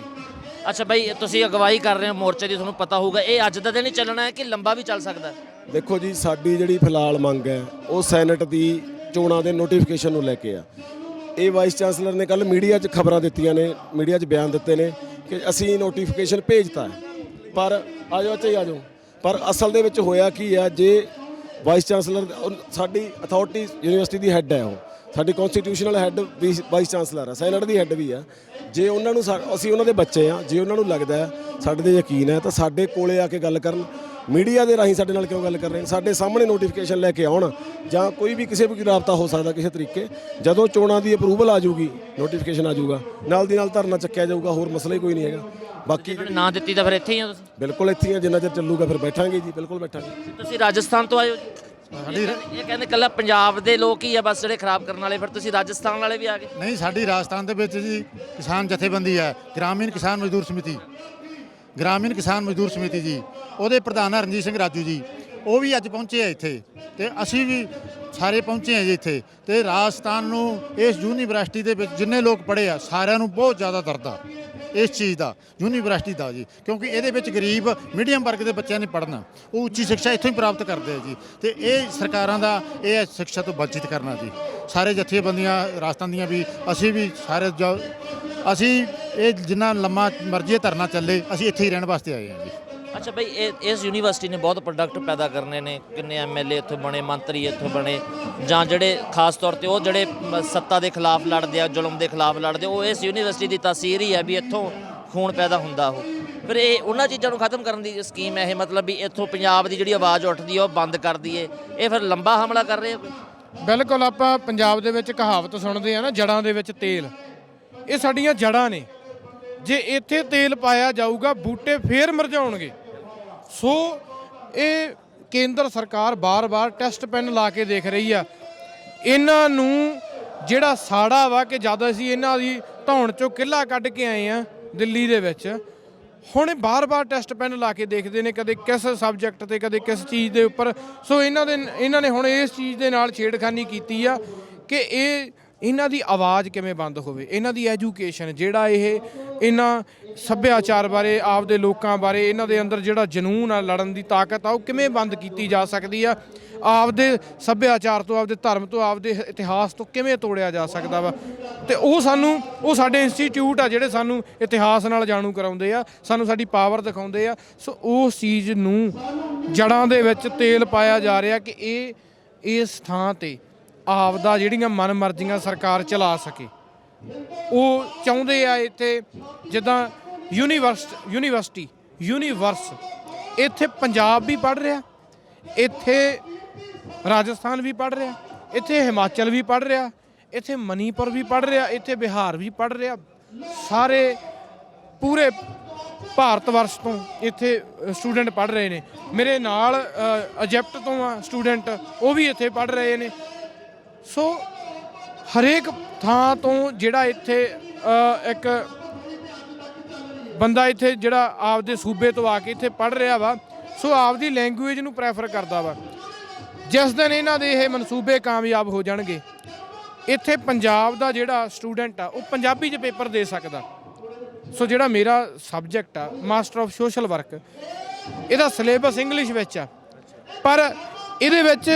ਅੱਛਾ ਭਾਈ ਤੁਸੀਂ ਅਗਵਾਈ ਕਰ ਰਹੇ ਹੋ ਮੋਰਚੇ ਦੀ ਤੁਹਾਨੂੰ ਪਤਾ ਹੋਊਗਾ। ਇਹ ਅੱਜ ਦਾ ਦਿਨ ਹੀ ਚੱਲਣਾ ਹੈ ਕਿ ਲੰਬਾ ਵੀ ਚੱਲ ਸਕਦਾ ਦੇਖੋ ਜੀ ਸਾਡੀ ਜਿਹੜੀ ਫਿਲਹਾਲ ਮੰਗ ਹੈ ਉਹ ਸੈਨੇਟ ਦੀ ਚੋਣਾਂ ਦੇ ਨੋਟੀਫਿਕੇਸ਼ਨ ਨੂੰ ਲੈ ਕੇ ਆ। ਇਹ ਵਾਈਸ ਚਾਂਸਲਰ ਨੇ ਕੱਲ ਮੀਡੀਆ 'ਚ ਖਬਰਾਂ ਦਿੱਤੀਆਂ ਨੇ ਮੀਡੀਆ 'ਚ ਬਿਆਨ ਦਿੱਤੇ ਨੇ। ਕਿ ਅਸੀਂ ਨੋਟੀਫਿਕੇਸ਼ਨ ਭੇਜਤਾ ਹੈ। ਪਰ ਆਜੋ ਅੱਛਾ ਹੀ ਆਜੋ। ਪਰ ਅਸਲ ਦੇ ਵਿੱਚ ਹੋਇਆ ਕੀ ਆ ਜੇ ਵਾਈਸ ਚਾਂਸਲਰ ਸਾਡੀ ਅਥਾਰਟੀ ਯੂਨੀਵਰਸਿਟੀ ਦੀ ਹੈੱਡ ਹੈ ਉਹ। ਸਾਡੀ ਕਨਸਟੀਟਿਊਸ਼ਨਲ ਹੈੱਡ ਵੀ ਵਾਈਸ ਚਾਂਸਲਰ ਆ ਸੈਨੇਟ ਦੀ ਹੈੱਡ ਵੀ ਆ ਜੇ ਉਹਨਾਂ ਨੂੰ ਸਾ- ਅਸੀਂ ਉਹਨਾਂ ਦੇ ਬੱਚੇ ਆ ਜੇ ਉਹਨਾਂ ਨੂੰ ਲੱਗਦਾ ਹੈ, ਸਾਡੇ ਤੇ ਯਕੀਨ ਹੈ ਤਾਂ ਸਾਡੇ ਕੋਲੇ ਆ ਕੇ ਗੱਲ ਕਰਨ। ਮੀਡੀਆ ਦੇ ਰਾਹੀਂ ਸਾਡੇ ਨਾਲ ਕਿਉਂ ਗੱਲ ਕਰ ਰਹੇ ਨੇ? ਸਾਡੇ ਸਾਹਮਣੇ ਨੋਟੀਫਿਕੇਸ਼ਨ ਲੈ ਕੇ ਆਉਣ ਜਾਂ ਕੋਈ ਵੀ ਕਿਸੇ ਵੀ ਰਾਬਤਾ ਹੋ ਸਕਦਾ ਕਿਸੇ ਤਰੀਕੇ। ਜਦੋਂ ਚੋਣਾਂ ਦੀ ਅਪਰੂਵਲ ਆ ਜਾਊਗੀ ਨੋਟੀਫਿਕੇਸ਼ਨ ਆ ਜਾਊਗਾ। ਨਾਲ ਦੀ ਨਾਲ ਧਰਨਾ ਚੱਕਿਆ ਜਾਊਗਾ ਹੋਰ ਮਸਲਾ ਹੀ ਕੋਈ ਨਹੀਂ ਹੈਗਾ। ਬਾਕੀ ਨਾ ਦਿੱਤੀ ਤਾਂ ਫਿਰ ਇੱਥੇ ਹੀ ਹੋ ਤੁਸੀਂ? ਬਿਲਕੁਲ ਇੱਥੇ ਹੀ ਆ ਜਿੰਨਾ ਚਿਰ ਚੱਲੂਗਾ ਫਿਰ ਬੈਠਾਂਗੇ ਜੀ ਬਿਲਕੁਲ ਬੈਠਾਂਗੇ। ਤੁਸੀਂ ਰਾਜਸਥਾਨ ਤੋਂ ਆਏ ਹੋ ਜੀ? ਕਹਿੰਦੇ- ਇਹ ਕਹਿੰਦੇ ਕੱਲਾ ਪੰਜਾਬ ਦੇ ਲੋਕ ਹੀ ਆ ਬਸ ਜਿਹੜੇ ਖਰਾਬ ਕਰਨ ਵਾਲੇ ਫਿਰ ਤੁਸੀਂ ਰਾਜਸਥਾਨ ਵਾਲੇ ਵੀ ਆ ਗਏ। ਨਹੀਂ ਸਾਡੀ ਰਾਜਸਥਾਨ ਦੇ ਵਿੱਚ ਜੀ ਕਿਸਾਨ ਜਥੇਬੰਦੀ ਹੈ ਗ੍ਰਾਮੀਣ ਕਿਸਾਨ ਮਜ਼ਦੂਰ ਸਮਿਤੀ। ਗ੍ਰਾਮੀਣ ਕਿਸਾਨ ਮਜ਼ਦੂਰ ਸਮਿਤੀ ਜੀ, ਉਹਦੇ ਪ੍ਰਧਾਨ ਰਣਜੀਤ ਸਿੰਘ ਰਾਜੂ ਜੀ, ਉਹ ਵੀ ਅੱਜ ਪਹੁੰਚੇ ਆ ਇੱਥੇ ਤੇ ਅਸੀਂ ਵੀ ਸਾਰੇ ਪਹੁੰਚੇ ਆ ਜੀ ਇੱਥੇ ਤੇ ਰਾਜਸਥਾਨ ਨੂੰ ਇਸ ਯੂਨੀਵਰਸਿਟੀ ਦੇ ਵਿੱਚ ਜਿੰਨੇ ਲੋਕ ਪੜ੍ਹੇ ਆ, ਸਾਰਿਆਂ ਨੂੰ ਬਹੁਤ ਜ਼ਿਆਦਾ ਦਰਦ ਆ ਇਸ ਚੀਜ਼ ਦਾ, ਯੂਨੀਵਰਸਿਟੀ ਦਾ ਜੀ, ਕਿਉਂਕਿ ਇਹਦੇ ਵਿੱਚ ਗਰੀਬ ਮੀਡੀਅਮ ਵਰਗ ਦੇ ਬੱਚਿਆਂ ਨੇ ਪੜ੍ਹਨਾ, ਉਹ ਉੱਚੀ ਸਿੱਖਿਆ ਇੱਥੋਂ ਹੀ ਪ੍ਰਾਪਤ ਕਰਦੇ ਆ ਜੀ ਤੇ ਇਹ ਸਰਕਾਰਾਂ ਦਾ ਇਹ ਹੈ ਸਿੱਖਿਆ ਤੋਂ ਵੰਚਿਤ ਕਰਨਾ ਜੀ। ਸਾਰੇ ਜਥੇਬੰਦੀਆਂ, ਰਾਜਸਥਾਨ ਦੀਆਂ ਵੀ, ਅਸੀਂ ਵੀ ਸਾਰੇ ਜੋ- ਅਸੀਂ ਇਹ ਜਿੰਨਾ ਲੰਮਾ ਮਰਜ਼ੀ ਇਹ ਧਰਨਾ ਚੱਲੇ ਅਸੀਂ ਇੱਥੇ ਹੀ ਰਹਿਣ ਵਾਸਤੇ ਆਏ ਹਾਂ ਜੀ। ਅੱਛਾ ਬਈ ਇਹ ਇਸ ਯੂਨੀਵਰਸਿਟੀ ਨੇ ਬਹੁਤ ਪ੍ਰੋਡਕਟ ਪੈਦਾ ਕਰਨੇ ਨੇ ਕਿੰਨੇ ਐਮਐਲਏ ਇੱਥੋਂ ਬਣੇ ਮੰਤਰੀ ਇੱਥੋਂ ਬਣੇ ਜਾਂ ਜਿਹੜੇ ਖਾਸ ਤੌਰ ਤੇ ਉਹ ਜਿਹੜੇ ਸੱਤਾ ਦੇ ਖਿਲਾਫ ਲੜਦੇ ਆ ਜ਼ੁਲਮ ਦੇ ਖਿਲਾਫ ਲੜਦੇ ਉਹ ਇਸ ਯੂਨੀਵਰਸਿਟੀ ਦੀ ਤਾਸੀਰ ਹੀ ਹੈ ਵੀ ਇੱਥੋਂ ਖੂਨ ਪੈਦਾ ਹੁੰਦਾ ਉਹ। ਫਿਰ ਇਹ ਉਹਨਾਂ ਚੀਜ਼ਾਂ ਨੂੰ ਖਤਮ ਕਰਨ ਦੀ ਸਕੀਮ ਹੈ ਇਹ ਮਤਲਬ ਵੀ ਇੱਥੋਂ ਪੰਜਾਬ ਦੀ ਜਿਹੜੀ ਆਵਾਜ਼ ਉੱਠਦੀ ਹੈ ਉਹ ਬੰਦ ਕਰ ਦਈਏ। ਇਹ ਫਿਰ ਲੰਬਾ ਹਮਲਾ ਕਰ ਰਹੇ ਆ ਬਿਲਕੁਲ ਆਪਾਂ ਪੰਜਾਬ ਦੇ ਵਿੱਚ ਕਹਾਵਤ ਸੁਣਦੇ ਆ ਨਾ ਜੜਾਂ ਦੇ ਵਿੱਚ ਤੇਲ। ਇਹ ਸਾਡੀਆਂ ਜੜਾਂ ਨੇ। ਜੇ ਇੱਥੇ ਤੇਲ ਪਾਇਆ ਜਾਊਗਾ, ਬੂਟੇ ਫੇਰ ਮੁਰਝਾਉਣਗੇ ਸੋ ਇਹ ਕੇਂਦਰ ਸਰਕਾਰ ਬਾਰ-ਬਾਰ ਟੈਸਟ ਪੈਨ ਲਾ ਕੇ ਦੇਖ ਰਹੀ ਆ। ਇਹਨਾਂ ਨੂੰ ਜਿਹੜਾ ਸਾੜਾ ਵਾ ਕਿ ਜਦ ਅਸੀਂ ਇਹਨਾਂ ਦੀ ਧੌਣ ਚੋਂ ਕਿੱਲਾ ਕੱਢ ਕੇ ਆਏ ਆ ਦਿੱਲੀ ਦੇ ਵਿੱਚ, ਹੁਣ ਇਹ ਬਾਰ-ਬਾਰ ਟੈਸਟ ਪੈਨ ਲਾ ਕੇ ਦੇਖਦੇ ਨੇ ਕਦੇ ਕਿਸ ਸਬਜੈਕਟ ਤੇ, ਕਦੇ ਕਿਸ ਚੀਜ਼ ਦੇ ਉੱਪਰ। ਸੋ ਇਹਨਾਂ ਦੇ, ਇਹਨਾਂ ਨੇ ਹੁਣ ਇਸ ਚੀਜ਼ ਦੇ ਨਾਲ ਛੇੜਖਾਨੀ ਕੀਤੀ ਆ ਕਿ ਇਹ ਇਹਨਾਂ ਦੀ ਆਵਾਜ਼ ਕਿਵੇਂ ਬੰਦ ਹੋਵੇ? ਇਹਨਾਂ ਦੀ ਐਜੂਕੇਸ਼ਨ ਜਿਹੜਾ ਇਹ ਇਹਨਾਂ ਸੱਭਿਆਚਾਰ ਬਾਰੇ, ਆਪਦੇ ਲੋਕਾਂ ਬਾਰੇ, ਇਹਨਾਂ ਦੇ ਅੰਦਰ ਜਿਹੜਾ ਜਨੂਨ ਆ, ਲੜਨ ਦੀ ਤਾਕਤ ਆ, ਉਹ ਕਿਵੇਂ ਬੰਦ ਕੀਤੀ ਜਾ ਸਕਦੀ ਆ? ਆਪਦੇ ਸੱਭਿਆਚਾਰ ਤੋਂ, ਆਪਦੇ ਧਰਮ ਤੋਂ, ਆਪਦੇ ਇਤਿਹਾਸ ਤੋਂ ਕਿਵੇਂ ਤੋੜਿਆ ਜਾ ਸਕਦਾ ਵਾ? ਤੇ ਉਹ ਸਾਨੂੰ, ਉਹ ਸਾਡੇ ਇੰਸਟੀਚਿਊਟ ਆ ਜਿਹੜੇ ਸਾਨੂੰ ਇਤਿਹਾਸ ਨਾਲ ਜਾਣੂ ਕਰਾਉਂਦੇ ਆ, ਸਾਨੂੰ ਸਾਡੀ ਪਾਵਰ ਦਿਖਾਉਂਦੇ ਆ। ਸੋ ਉਸ ਚੀਜ਼ ਨੂੰ ਜੜਾਂ ਦੇ ਵਿੱਚ ਤੇਲ ਪਾਇਆ ਜਾ ਰਿਹਾ ਕਿ ਇਹ, ਇਸ ਥਾਂ ਤੇ ਆਪਦਾ ਜਿਹੜੀਆਂ ਮਨਮਰਜ਼ੀਆਂ ਸਰਕਾਰ ਚਲਾ ਸਕੇ। ਉਹ ਚਾਹੁੰਦੇ ਆ ਇੱਥੇ ਜਿੱਦਾਂ ਯੂਨੀਵਰਸਿਟੀ ਯੂਨੀਵਰਸਿਟੀ, ਯੂਨੀਵਰਸ, ਇੱਥੇ ਪੰਜਾਬ ਵੀ ਪੜ ਰਿਹਾ, ਇੱਥੇ ਰਾਜਸਥਾਨ ਵੀ ਪੜ ਰਿਹਾ, ਇੱਥੇ ਹਿਮਾਚਲ ਵੀ ਪੜ ਰਿਹਾ, ਇੱਥੇ ਮਨੀਪੁਰ ਵੀ ਪੜ ਰਿਹਾ, ਇੱਥੇ ਬਿਹਾਰ ਵੀ ਪੜ ਰਿਹਾ। ਸਾਰੇ ਪੂਰੇ ਭਾਰਤ ਵਰਸ਼ ਤੋਂ ਇੱਥੇ ਸਟੂਡੈਂਟ ਪੜ ਰਹੇ ਨੇ। ਮੇਰੇ ਨਾਲ ਇਜਿਪਟ ਤੋਂ ਆ ਸਟੂਡੈਂਟ, ਉਹ ਵੀ ਇੱਥੇ ਪੜ ਰਹੇ ਨੇ। ਸੋ ਹਰੇਕ ਥਾਂ ਤੋਂ ਜਿਹੜਾ ਇੱਥੇ ਇੱਕ ਬੰਦਾ ਇੱਥੇ ਜਿਹੜਾ ਆਪਦੇ ਸੂਬੇ ਤੋਂ ਆ ਕੇ ਇੱਥੇ ਪੜ ਰਿਹਾ ਵਾ, ਸੋ ਆਪਦੀ ਲੈਂਗੁਏਜ ਨੂੰ ਪ੍ਰੈਫਰ ਕਰਦਾ ਵਾ। ਜਿਸ ਦਿਨ ਇਹਨਾਂ ਦੇ ਇਹ ਮਨਸੂਬੇ ਕਾਮਯਾਬ ਹੋ ਜਾਣਗੇ, ਇੱਥੇ ਪੰਜਾਬ ਦਾ ਜਿਹੜਾ ਸਟੂਡੈਂਟ ਆ, ਉਹ ਪੰਜਾਬੀ 'ਚ ਪੇਪਰ ਦੇ ਸਕਦਾ। ਸੋ ਜਿਹੜਾ ਮੇਰਾ ਸਬਜੈਕਟ ਆ ਮਾਸਟਰ ਆਫ ਸੋਸ਼ਲ ਵਰਕ ਇਹਦਾ ਸਿਲੇਬਸ ਇੰਗਲਿਸ਼ ਵਿੱਚ ਆ। ਪਰ ਇਹਦੇ ਵਿੱਚ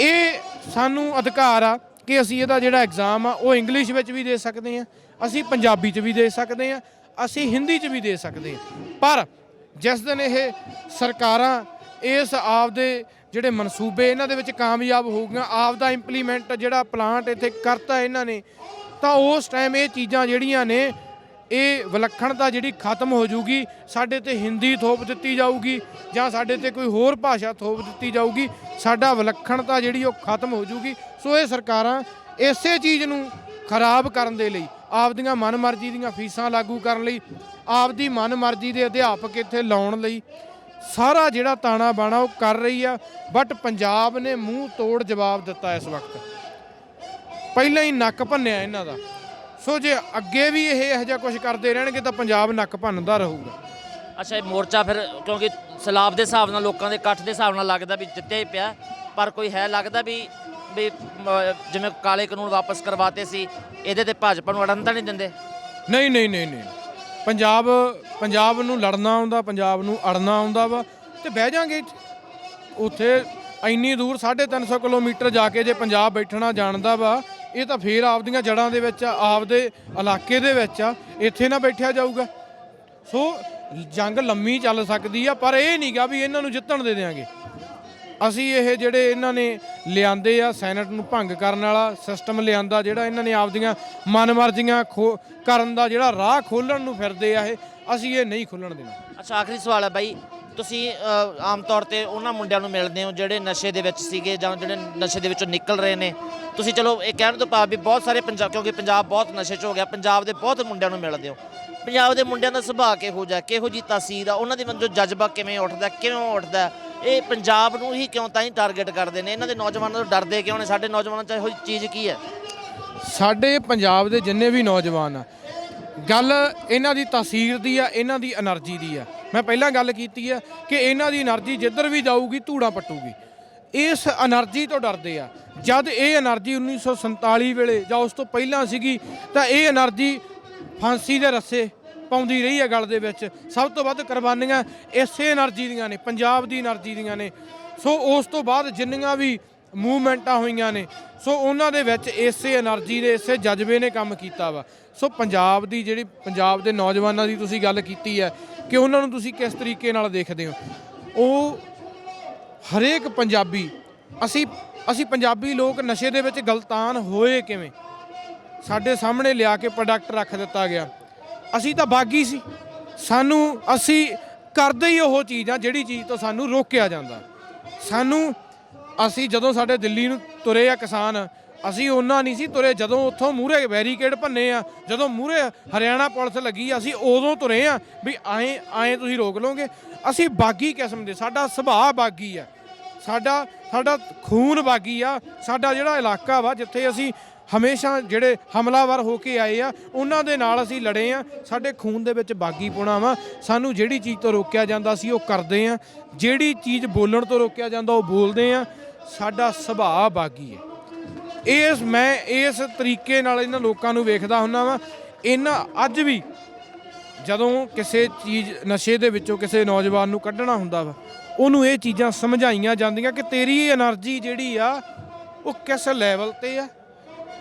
ਇਹ ਸਾਨੂੰ ਅਧਿਕਾਰ ਆ ਕਿ ਅਸੀਂ ਇਹਦਾ ਜਿਹੜਾ ਐਗਜ਼ਾਮ ਆ, ਉਹ ਇੰਗਲਿਸ਼ ਵਿੱਚ ਵੀ ਦੇ ਸਕਦੇ ਆ ਅਸੀਂ ਪੰਜਾਬੀ 'ਚ ਵੀ ਦੇ ਸਕਦੇ ਆ ਅਸੀਂ ਹਿੰਦੀ 'ਚ ਵੀ ਦੇ ਸਕਦੇ ਆ ਪਰ ਜਿਸ ਦਿਨ ਇਹ ਸਰਕਾਰਾਂ ਇਸ ਆਪਦੇ ਜਿਹੜੇ ਮਨਸੂਬੇ ਇਹਨਾਂ ਦੇ ਵਿੱਚ ਕਾਮਯਾਬ ਹੋ ਗਈਆਂ ਆਪ ਦਾ ਇੰਪਲੀਮੈਂਟ ਜਿਹੜਾ ਪਲਾਂਟ ਇੱਥੇ ਕਰਤਾ ਇਹਨਾਂ ਨੇ, ਤਾਂ ਉਸ ਟਾਈਮ ਇਹ ਚੀਜ਼ਾਂ ਜਿਹੜੀਆਂ ਨੇ ਇਹ ਵਿਲੱਖਣਤਾ ਜਿਹੜੀ ਖਤਮ ਹੋ ਜਾਊਗੀ, ਸਾਡੇ ਤੇ ਹਿੰਦੀ ਥੋਪ ਦਿੱਤੀ ਜਾਊਗੀ ਜਾਂ ਸਾਡੇ ਤੇ ਕੋਈ ਹੋਰ ਭਾਸ਼ਾ ਥੋਪ ਦਿੱਤੀ ਜਾਊਗੀ, ਸਾਡਾ ਵਿਲੱਖਣਤਾ ਜਿਹੜੀ ਉਹ ਖਤਮ ਹੋ ਜਾਊਗੀ। ਸੋ ਇਹ ਸਰਕਾਰਾਂ ਇਸੇ ਚੀਜ਼ ਨੂੰ ਖਰਾਬ ਕਰਨ ਦੇ ਲਈ, ਆਪਦੀਆਂ ਮਨਮਰਜ਼ੀ ਦੀਆਂ ਫੀਸਾਂ ਲਾਗੂ ਕਰਨ ਲਈ, ਆਪਦੀ ਮਨਮਰਜ਼ੀ ਦੇ ਅਧਿਆਪਕ ਇੱਥੇ ਲਾਉਣ ਲਈ, ਸਾਰਾ ਜਿਹੜਾ ਤਾਣਾ ਬਾਣਾ ਉਹ ਕਰ ਰਹੀ ਆ ਬਟ ਪੰਜਾਬ ਨੇ ਮੂੰਹ ਤੋੜ ਜਵਾਬ ਦਿੱਤਾ ਇਸ ਵਕਤ। ਪਹਿਲਾਂ ਹੀ ਨੱਕ ਭੰਨਿਆ ਇਹਨਾਂ ਦਾ। ਸੋ ਜੇ ਅੱਗੇ ਵੀ ਇਹ ਇਹੋ ਜਿਹਾ ਕੁਝ ਕਰਦੇ ਰਹਿਣਗੇ ਤਾਂ ਪੰਜਾਬ ਨੱਕ ਭੰਨਦਾ ਰਹੂਗਾ। ਅੱਛਾ ਇਹ ਮੋਰਚਾ ਫਿਰ ਕਿਉਂਕਿ ਸਲਾਬ ਦੇ ਹਿਸਾਬ ਨਾਲ ਲੋਕਾਂ ਦੇ ਇਕੱਠ ਦੇ ਹਿਸਾਬ ਨਾਲ ਲੱਗਦਾ ਵੀ ਜਿੱਤਿਆ ਹੀ ਪਿਆ। ਪਰ ਕੋਈ ਹੈ ਲੱਗਦਾ ਵੀ ਵੀ ਜਿਵੇਂ ਕਾਲੇ ਕਾਨੂੰਨ ਵਾਪਸ ਕਰਵਾਤੇ ਸੀ ਇਹਦੇ ਤੇ ਭਾਜਪਾ ਨੂੰ ਅੜਨ ਤਾਂ ਨਹੀਂ ਦਿੰਦੇ? ਨਹੀਂ ਨਹੀਂ ਨਹੀਂ ਨਹੀਂ। ਪੰਜਾਬ ਪੰਜਾਬ ਨੂੰ ਲੜਨਾ ਆਉਂਦਾ ਪੰਜਾਬ ਨੂੰ ਅੜਨਾ ਆਉਂਦਾ ਵਾ ਤੇ ਬਹਿ ਜਾਾਂਗੇ ਉੱਥੇ ਇੰਨੀ ਦੂਰ 350 ਕਿਲੋਮੀਟਰ ਜਾ ਕੇ ਜੇ ਪੰਜਾਬ ਬੈਠਣਾ ਜਾਣਦਾ ਵਾ ਇਹ ਤਾਂ ਫੇਰ ਆਪਦੀਆਂ ਜੜਾਂ ਦੇ ਵਿੱਚ ਆ, ਆਪਦੇ ਇਲਾਕੇ ਦੇ ਵਿੱਚ ਆ ਇੱਥੇ ਨਾ ਬੈਠਿਆ ਜਾਊਗਾ। ਸੋ ਜੰਗ ਲੰਮੀ ਚੱਲ ਸਕਦੀ ਆ ਪਰ ਇਹ ਨਹੀਂਗਾ ਵੀ ਇਹਨਾਂ ਨੂੰ ਜਿੱਤਣ ਦੇ ਦੇਾਂਗੇ ਅਸੀਂ ਇਹ ਜਿਹੜੇ ਇਹਨਾਂ ਨੇ ਲਿਆਂਦੇ ਆ ਸੈਨੇਟ ਨੂੰ ਭੰਗ ਕਰਨ ਵਾਲਾ ਸਿਸਟਮ ਲਿਆਂਦਾ ਜਿਹੜਾ ਇਹਨਾਂ ਨੇ ਆਪਦੀਆਂ ਮਨਮਰਜ਼ੀਆਂ ਖੋ ਕਰਨ ਦਾ ਜਿਹੜਾ ਰਾਹ ਖੋਲਣ ਨੂੰ ਫਿਰਦੇ ਆ ਇਹ ਅਸੀਂ ਇਹ ਨਹੀਂ ਖੁੱਲਣ ਦੇਣਾ। ਅੱਛਾ ਆਖਰੀ ਸਵਾਲ ਹੈ ਬਾਈ। ਤੁਸੀਂ ਅ, ਆਮ ਤੌਰ ਤੇ ਉਹਨਾਂ ਮੁੰਡਿਆਂ ਨੂੰ ਮਿਲਦੇ ਹੋ ਜਿਹੜੇ ਨਸ਼ੇ ਦੇ ਵਿੱਚ ਸੀਗੇ ਜਾਂ ਜਿਹੜੇ ਨਸ਼ੇ ਦੇ ਵਿੱਚੋਂ ਨਿਕਲ ਰਹੇ ਨੇ। ਤੁਸੀਂ ਚਲੋ ਇਹ ਕਹਿਣ ਤੋਂ ਭਾਵ ਵੀ ਬਹੁਤ ਸਾਰੇ ਪੰਜਾਬ ਕਿਉਂਕਿ ਪੰਜਾਬ ਬਹੁਤ ਨਸ਼ੇ 'ਚ ਹੋ ਗਿਆ ਪੰਜਾਬ ਦੇ ਬਹੁਤ ਮੁੰਡਿਆਂ ਨੂੰ ਮਿਲਦੇ ਹੋ। ਪੰਜਾਬ ਦੇ ਮੁੰਡਿਆਂ ਦਾ ਸੁਭਾਅ ਕਿਹੋ ਜਿਹਾ ਕਿਹੋ ਜੀ ਤਾਸੀਰ ਆ ਉਹਨਾਂ ਦੇ ਮਨ 'ਚੋਂ ਜਜ਼ਬਾ ਕਿਵੇਂ ਉੱਠਦਾ ਕਿਉਂ ਉੱਠਦਾ? ਇਹ ਪੰਜਾਬ ਨੂੰ ਹੀ ਕਿਉਂ ਤਾਂ ਹੀ ਟਾਰਗੇਟ ਕਰਦੇ ਨੇ? ਇਹਨਾਂ ਦੇ ਨੌਜਵਾਨਾਂ ਤੋਂ ਡਰਦੇ ਕਿਉਂ ਨੇ? ਸਾਡੇ ਨੌਜਵਾਨਾਂ 'ਚ ਇਹੋ ਜਿਹੀ ਚੀਜ਼ ਕੀ ਹੈ? ਸਾਡੇ ਪੰਜਾਬ ਦੇ ਜਿੰਨੇ ਵੀ ਨੌਜਵਾਨ ਆ ਗੱਲ ਇਹਨਾਂ ਦੀ ਤਸਵੀਰ ਦੀ ਆ, ਇਹਨਾਂ ਦੀ એનર્ਜੀ ਦੀ ਆ। ਮੈਂ ਪਹਿਲਾਂ ਗੱਲ ਕੀਤੀ ਆ ਕਿ ਇਹਨਾਂ ਦੀ એનર્ਜੀ ਜਿੱਧਰ ਵੀ ਜਾਊਗੀ, ਧੂੜਾ ਪੱਟੂਗੀ। ਇਸ એનર્ਜੀ ਤੋਂ ਡਰਦੇ ਆ। ਜਦ ਇਹ એનર્ਜੀ 1947 ਵੇਲੇ ਜਾਂ ਉਸ ਤੋਂ ਪਹਿਲਾਂ ਸੀਗੀ, ਤਾਂ ਇਹ એનર્ਜੀ ਫਾਂਸੀ ਦੇ ਰੱਸੇ ਪਾਉਂਦੀ ਰਹੀ ਹੈ ਗੱਲ ਦੇ ਵਿੱਚ। ਸਭ ਤੋਂ ਵੱਧ ਕੁਰਬਾਨੀਆਂ ਇਸੇ એનર્ਜੀ ਦੀਆਂ ਨੇ, ਪੰਜਾਬ ਦੀ એનર્ਜੀ ਦੀਆਂ ਨੇ। ਸੋ ਉਸ ਤੋਂ ਬਾਅਦ ਜਿੰਨੀਆਂ ਵੀ ਮੂਵਮੈਂਟਾਂ ਹੋਈਆਂ ਨੇ, ਸੋ ਉਹਨਾਂ ਦੇ ਵਿੱਚ ਇਸੇ એનર્ਜੀ ਦੇ, ਇਸੇ ਜਜ਼ਬੇ ਨੇ ਕੰਮ ਕੀਤਾ ਵਾ। ਸੋ ਪੰਜਾਬ ਦੀ ਜਿਹੜੀ, ਪੰਜਾਬ ਦੇ ਨੌਜਵਾਨਾਂ ਦੀ ਤੁਸੀਂ ਗੱਲ ਕੀਤੀ ਹੈ ਕਿ ਉਹਨਾਂ ਨੂੰ ਤੁਸੀਂ ਕਿਸ ਤਰੀਕੇ ਨਾਲ ਦੇਖਦੇ ਹੋ? ਉਹ ਹਰੇਕ ਪੰਜਾਬੀ, ਅਸੀਂ ਅਸੀਂ ਪੰਜਾਬੀ ਲੋਕ ਨਸ਼ੇ ਦੇ ਵਿੱਚ ਗਲਤਾਨ ਹੋਏ ਕਿਵੇਂ? ਸਾਡੇ ਸਾਹਮਣੇ ਲਿਆ ਕੇ ਪ੍ਰੋਡਕਟ ਰੱਖ ਦਿੱਤਾ ਗਿਆ। ਅਸੀਂ ਤਾਂ ਬਾਗੀ ਸੀ। ਸਾਨੂੰ, ਅਸੀਂ ਕਰਦੇ ਹੀ ਉਹ ਚੀਜ਼ ਆ ਜਿਹੜੀ ਚੀਜ਼ ਤੋਂ ਸਾਨੂੰ ਰੋਕਿਆ ਜਾਂਦਾ। ਸਾਨੂੰ, ਅਸੀਂ ਜਦੋਂ ਸਾਡੇ ਦਿੱਲੀ ਨੂੰ ਤੁਰੇ ਆ ਕਿਸਾਨ ਅਸੀਂ ਉਹਨਾਂ ਨਹੀਂ ਸੀ ਤੁਰੇ, ਜਦੋਂ ਉੱਥੋਂ ਮੂਹਰੇ ਬੈਰੀਕੇਡ ਭੰਨੇ ਆ, ਜਦੋਂ ਮੂਹਰੇ ਹਰਿਆਣਾ ਪੁਲਿਸ ਲੱਗੀ, ਅਸੀਂ ਉਦੋਂ ਤੁਰੇ ਆ ਵੀ ਐਂ ਐਂ ਤੁਸੀਂ ਰੋਕ ਲਓਗੇ। ਅਸੀਂ ਬਾਗੀ ਕਿਸਮ ਦੇ, ਸਾਡਾ ਸੁਭਾਅ ਬਾਗੀ ਆ। ਸਾਡਾ ਸਾਡਾ ਖੂਨ ਬਾਗੀ ਆ। ਸਾਡਾ ਜਿਹੜਾ ਇਲਾਕਾ ਵਾ, ਜਿੱਥੇ ਅਸੀਂ ਹਮੇਸ਼ਾ ਜਿਹੜੇ ਹਮਲਾਵਰ ਹੋ ਕੇ ਆਏ ਆ, ਉਹਨਾਂ ਦੇ ਨਾਲ ਅਸੀਂ ਲੜੇ ਆ। ਸਾਡੇ ਖੂਨ ਦੇ ਵਿੱਚ ਬਾਗੀ ਪੁਣਾ ਵਾ। ਸਾਨੂੰ ਜਿਹੜੀ ਚੀਜ਼ ਤੋਂ ਰੋਕਿਆ ਜਾਂਦਾ ਸੀ, ਉਹ ਕਰਦੇ ਆ। ਜਿਹੜੀ ਚੀਜ਼ ਬੋਲਣ ਤੋਂ ਰੋਕਿਆ ਜਾਂਦਾ, ਉਹ ਬੋਲਦੇ ਆ। ਸਾਡਾ ਸੁਭਾਅ ਬਾਗੀ ਹੈ ਇਸ ਮੈਂ ਇਸ ਤਰੀਕੇ ਨਾਲ ਇਹਨਾਂ ਲੋਕਾਂ ਨੂੰ ਵੇਖਦਾ ਹੁੰਦਾ ਵਾ। ਇਹਨਾਂ ਅੱਜ ਵੀ ਜਦੋਂ ਕਿਸੇ ਚੀਜ਼, ਨਸ਼ੇ ਦੇ ਵਿੱਚੋਂ ਕਿਸੇ ਨੌਜਵਾਨ ਨੂੰ ਕੱਢਣਾ ਹੁੰਦਾ ਵਾ, ਉਹਨੂੰ ਇਹ ਚੀਜ਼ਾਂ ਸਮਝਾਈਆਂ ਜਾਂਦੀਆਂ ਕਿ ਤੇਰੀ ਇਹ એનર્ਜੀ ਜਿਹੜੀ ਆ, ਉਹ ਕਿਸ ਲੈਵਲ ਤੇ ਆ?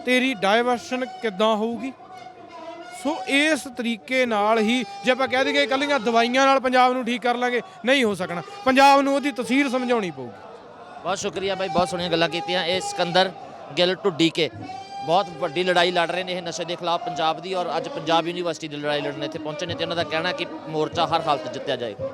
ਤੇਰੀ ਡਾਇਵਰਸ਼ਨ ਕਿੱਦਾਂ ਹੋਊਗੀ? ਸੋ ਇਸ ਤਰੀਕੇ ਨਾਲ ਹੀ ਜੇ ਆਪਾਂ ਕਹਿ ਦਈਏ ਕੱਲੀਆਂ ਦਵਾਈਆਂ ਨਾਲ ਪੰਜਾਬ ਨੂੰ ਠੀਕ ਕਰ ਲਾਂਗੇ, ਨਹੀਂ ਹੋ ਸਕਣਾ। ਪੰਜਾਬ ਨੂੰ ਉਹਦੀ ਤਸਵੀਰ ਸਮਝਾਉਣੀ ਪਊਗੀ। ਬਹੁਤ ਸ਼ੁਕਰੀਆ ਭਾਈ ਬਹੁਤ ਸੋਹਣੀਆਂ ਗੱਲਾਂ ਕੀਤੀਆਂ। ਇਹ ਸਿਕੰਦਰ ਗਿੱਲ ਢੁੱਡੀ ਕੇ ਬਹੁਤ ਵੱਡੀ ਲੜਾਈ ਲੜ ਰਹੇ ਨੇ ਇਹ ਨਸ਼ੇ ਦੇ ਖਿਲਾਫ ਪੰਜਾਬ ਦੀ ਔਰ ਅੱਜ ਪੰਜਾਬ ਯੂਨੀਵਰਸਿਟੀ ਦੀ ਲੜਾਈ ਲੜਨ ਇੱਥੇ ਪਹੁੰਚੇ ਨੇ ਤੇ ਉਹਨਾਂ ਦਾ ਕਹਿਣਾ ਕਿ ਮੋਰਚਾ ਹਰ ਹਾਲਤ ਜਿੱਤਿਆ ਜਾਏਗਾ।